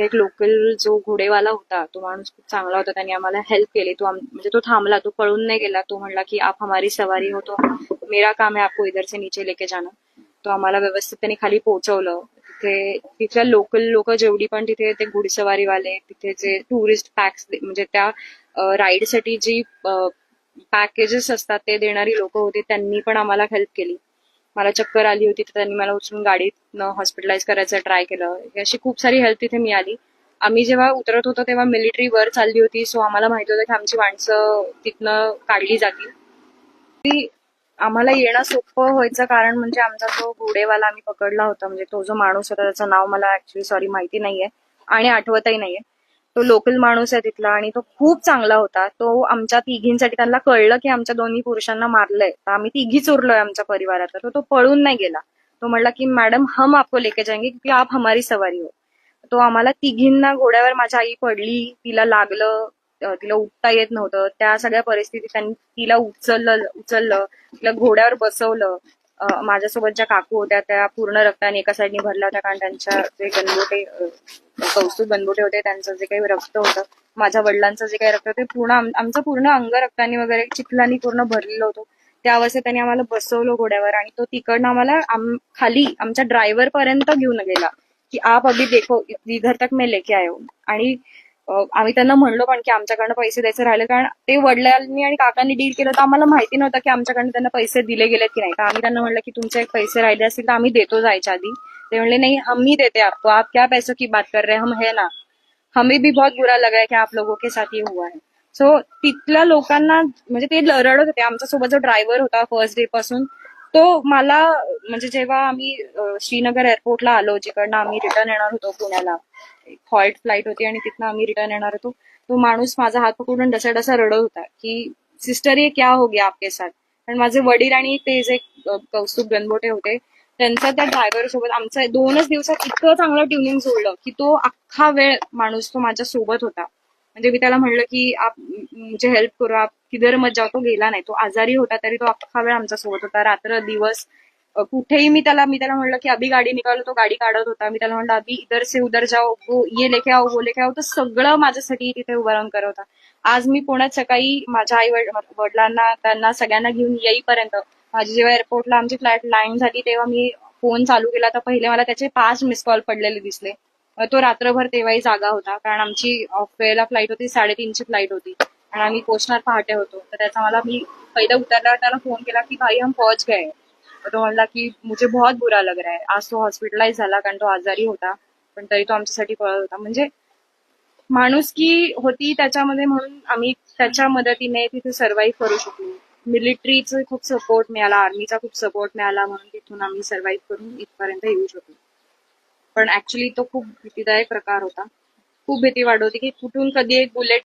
तिथे एक लोकल जो घोडेवाला होता तो माणूस खूप चांगला होता. त्यांनी आम्हाला हेल्प केली. तो म्हणजे तो थांबला तो पळून नाही गेला. तो म्हणला की आप हमारी सवारी हो तो मेरा काम आहे आपको इधर से नीचे लेके जाना. तो आम्हाला व्यवस्थित त्यांनी खाली पोहोचवलं. तिथे तिथल्या लोकल लोक जेवढी पण तिथे ते घुडसवारीवाले तिथे जे टुरिस्ट पॅक्स म्हणजे त्या राईडसाठी जी पॅकेजेस असतात ते देणारी लोक होती त्यांनी पण आम्हाला हेल्प केली. मला चक्कर आली होती तर त्यांनी मला उचलून गाडीत हॉस्पिटलाइज करायचं ट्राय केलं. अशी खूप सारी हेल्प तिथे मिळाली. आम्ही जेव्हा उतरत होतो तेव्हा मिलिटरी वर चालली होती. सो आम्हाला माहिती होतं की आमची माणसं तिथनं काढली जातील. ती आम्हाला येणं सोपं व्हायचं कारण म्हणजे आमचा जो घोडेवाला आम्ही पकडला होता म्हणजे तो जो माणूस होता त्याचं नाव मला ऍक्च्युली सॉरी माहिती नाहीये आणि आठवतही नाहीये. तो लोकल माणूस आहे तिथला आणि तो खूप चांगला होता. तो आमच्या तिघींसाठी त्यांना कळलं की आमच्या दोन्ही पुरुषांना मारलंय. तर आम्ही तिघीच उरलोय आमच्या परिवारात. तर तो पळून नाही गेला. तो म्हणला की मॅडम हम आपको लेके जाएंगे क्योंकि आप हमारी सवारी हो. तो आम्हाला तिघींना घोड्यावर माझ्या आई पडली. तिला लागलं तिला उठता येत नव्हतं. त्या सगळ्या परिस्थितीत त्यांनी तिला उचललं उचललं तिला घोड्यावर बसवलं. माझ्यासोबत ज्या काकू होत्या त्या पूर्ण रक्ताने एका साईडने भरल्या होत्या कारण त्यांच्या जे गणबोटे अं, कौस्तुभ गणबोटे होते त्यांचं जे काही रक्त होतं माझ्या वडिलांचं जे काही रक्त होतं पूर्ण आमचं पूर्ण अंग रक्ताने वगैरे चिखलानी पूर्ण भरलेलं होतं. त्या अवस्थेत त्यांनी आम्हाला बसवलं घोड्यावर आणि तो तिकडनं आम्हाला खाली आमच्या ड्रायव्हर पर्यंत घेऊन गेला की आप अभी देखो इधर तक मैं लेके आयो आणि आम्ही त्यांना म्हणलो पण की आमच्याकडनं पैसे द्यायचे राहिले कारण ते वडिलांनी आणि काकांनी डील केलं तर आम्हाला माहिती नव्हतं की आमच्याकडनं त्यांना पैसे दिले गेलेत की नाही. तर आम्ही त्यांना म्हणलं की तुमचे पैसे राहिले असतील तर आम्ही देतो जायच्या आधी. ते म्हणले नाही हम ही देते आपको. आप क्या पैसों की बात कर रहे हैं? हम है ना. हमें भी बहुत बुरा लगा है की आप लोगों के साथ ये हुआ है. सो तिथल्या लोकांना म्हणजे ते रडत होते. आमच्यासोबत जो ड्रायव्हर होता फर्स्ट डे पासून तो मला म्हणजे जेव्हा आम्ही श्रीनगर एअरपोर्टला आलो जिकडनं आम्ही रिटर्न येणार होतो पुण्याला हॉल्ट फ्लाईट होती आणि तिथनं आम्ही रिटर्न येणार होतो तो माणूस माझा हात पकडून डसा डसा रडत होता की सिस्टर ये क्या हो गया आपके साथ? पण माझे वडील आणि ते जे कौस्तुभ गणबोटे होते. त्यांचा त्या ड्रायव्हर सोबत आमचं दोनच दिवसात इतकं चांगलं ट्युनिंग जोडलं की तो अख्खा वेळ माणूस तो माझ्या सोबत होता. म्हणजे मी त्याला म्हणलं की आप मुझे हेल्प करू आप किधर मत जाओ? तो गेला नाही. तो आजारी होता तरी तो अख्खा वेळ आमच्यासोबत होता. रात्र दिवस कुठेही मी त्याला मी त्याला म्हणलं की अभि गाडी निकालो तो गाडी काढत होता. मी त्याला म्हणलं अभि इधर से उधर जाओ वो ये लेके आओ वो लेके आओ. तर सगळं माझ्यासाठी तिथे उभं राहून करत होता आज मी पुण्यात सकाळी माझ्या आई वडिलांना त्यांना सगळ्यांना घेऊन येईपर्यंत माझी जेव्हा एअरपोर्टला आमची फ्लाईट लँड झाली तेव्हा मी फोन चालू केला. तर पहिले मला त्याचे पाच मिस कॉल पडलेले दिसले. तो रात्रभर तेव्हाही जागा होता. कारण आमची ऑफ वेळेला फ्लाईट होती साडेतीनची फ्लाईट होती. आणि आम्ही पोचणार पहाटे होतो. तर त्याचा मला मी पहिलं उतरल्यावर त्याला फोन केला की भाई हम पहुंच गए. तो म्हणला की मुझे बहुत बुरा लग रहा है. आज तो हॉस्पिटलाइज झाला कारण तो आजारी होता. पण तरी तो आमच्यासाठी पळत होता. म्हणजे माणुसकी होती त्याच्यामध्ये म्हणून आम्ही त्याच्या मदतीने तिथे सर्व्हाइव्ह करू शकलो. मिलिटरीचा खूप सपोर्ट मिळाला आर्मीचा खूप सपोर्ट मिळाला म्हणून तिथून आम्ही सर्व्हाइव्ह करून इथपर्यंत येऊ शकलो. पण ऍक्च्युली तो खूप भीतीदायक प्रकार होता. खूप भीती वाटत होती की कुठून कधी एक बुलेट